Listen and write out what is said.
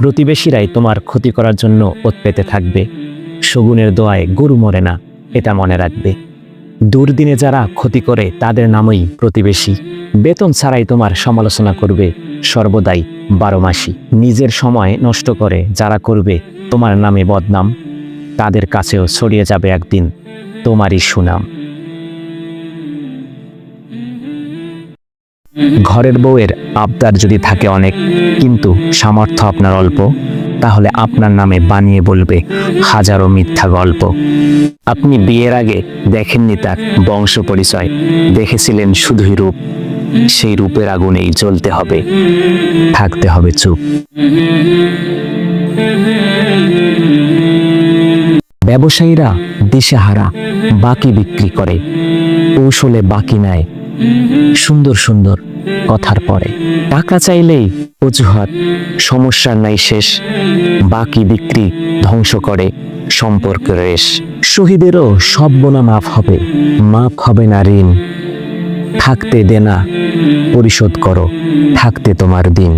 প্রতিবেশীরাই তোমার ক্ষতি করার জন্য ওত পেতে থাকবে। শগুনের দোয়ায় গরু মরে না, এটা মনে রাখবে। দুর্দিনে যারা ক্ষতি করে, তাদের নামই প্রতিবেশী। বেতন ছাড়াই তোমার সমালোচনা করবে সর্বদাই বারো মাসি নিজের সময় নষ্ট করে যারা করবে, তোমার নামে বদনাম। তাদের কাছেও ছড়িয়ে যাবে একদিন তোমারই সুনাম। ঘরের বউয়ের আবদার যদি থাকে অনেক, কিন্তু সামর্থ্য আপনার অল্প, তাহলে আপনার নামে বানিয়ে বলবে হাজারো মিথ্যা গল্প। আপনি বিয়ের আগে দেখেননি তার বংশ পরিচয়, দেখেছিলেন শুধুই রূপ। সেই রূপের আগুনেই জ্বলতে হবে, থাকতে হবে চুপ। ব্যবসায়ীরা দিশেহারা, বাকি বিক্রি করে। কৌশলে বাকি নেয়। সুন্দর সুন্দর কথার পরে। টাকা চাইলেই অজুহাত সমস্যার নাই শেষ, বাকি বিক্রি ধ্বংস করে সম্পর্ক রেশ। শহীদেরও সব বোনা মাফ হবে মাফ হবে না ঋণ। থাকতে দেনা পরিশোধ করো, থাকতে তোমার দিন।